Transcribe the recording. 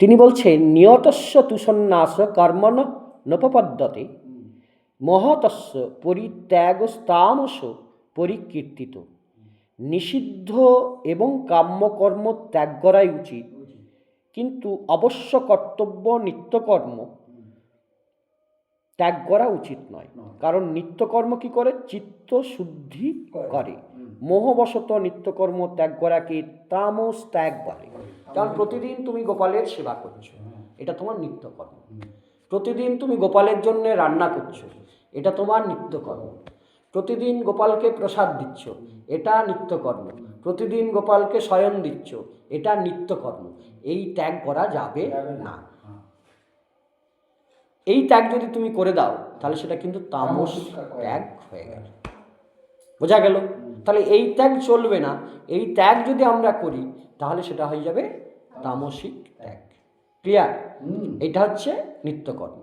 তিনি বলছেন নিয়তস্য তুষন্যাস কর্মণ নপপদ্যতে মহতস্য পরিত্যাগস্তামস পরিকীর্তিত। নিষিদ্ধ এবং কাম্যকর্ম ত্যাগ করাই উচিত। কিন্তু অবশ্য কর্তব্য নিত্যকর্ম ত্যাগ করা উচিত নয়। কারণ নিত্যকর্ম কি করে? চিত্ত শুদ্ধি করে। মোহবশত নিত্যকর্ম ত্যাগ করাকে তামস ত্যাগ বলে। কারণ প্রতিদিন তুমি গোপালের সেবা করছ। এটা তোমার নিত্যকর্ম। প্রতিদিন তুমি গোপালের জন্য রান্না করছ। এটা তোমার নিত্যকর্ম। প্রতিদিন গোপালকে প্রসাদ দিচ্ছ। এটা নিত্যকর্ম। প্রতিদিন গোপালকে শয়ন দিচ্ছ। এটা নিত্যকর্ম। এই ত্যাগ করা যাবে না। এই ত্যাগ যদি তুমি করে দাও তাহলে সেটা কিন্তু তামস ত্যাগ হয়ে গেল। বোঝা গেল? তাহলে এই ত্যাগ চলবে না। এই ত্যাগ যদি আমরা করি তাহলে সেটা হয়ে যাবে তামসিক ত্যাগ। ক্লিয়ার এটা হচ্ছে নিত্যকর্ম।